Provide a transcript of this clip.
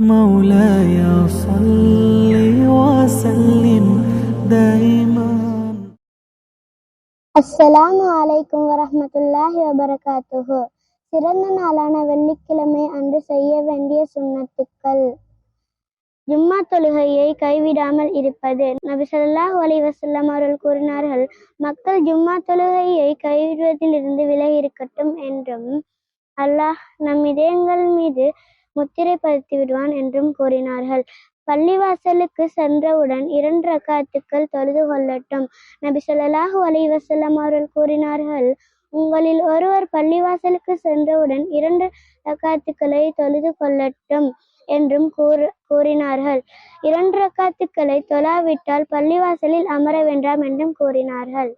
مولاي صل وسلم دائما அஸ்ஸலாமு அலைக்கும் வரஹ்மத்துல்லாஹி வபரகாத்துஹு சிறந்த நாளான வெள்ளிக்கிழமை அன்று செய்ய வேண்டிய சுன்னத்துக்கள் ஜும்மா தொழுகையை கைவிடாமல் இருப்பது நபி ஸல்லல்லாஹு அலைஹி வஸல்லம் அவர்கள் கூறினார்கள் மக்கள் ஜும்மா தொழுகையை கைவிடுவதிலிருந்து விலகி இருக்கட்டும் என்றும் அல்லாஹ் நம் இதயங்கள் மீது முத்திரை பதித்து விடுவான் என்றும் கூறினார்கள். பள்ளிவாசலுக்கு சென்றவுடன் இரண்டு ரக்காத்துக்கள் தொழுது கொள்ளட்டும். நபி ஸல்லல்லாஹு அலைஹி வஸல்லம் அவர்கள் கூறினார்கள் உங்களில் ஒருவர் பள்ளிவாசலுக்கு சென்றவுடன் இரண்டு ரக்காத்துக்களை தொழுது கொள்ளட்டும் என்றும் கூறு கூறினார்கள். இரண்டு ரக்காத்துக்களை தொழாவிட்டால் பள்ளிவாசலில் அமர வேண்டாம் என்றும் கூறினார்கள்.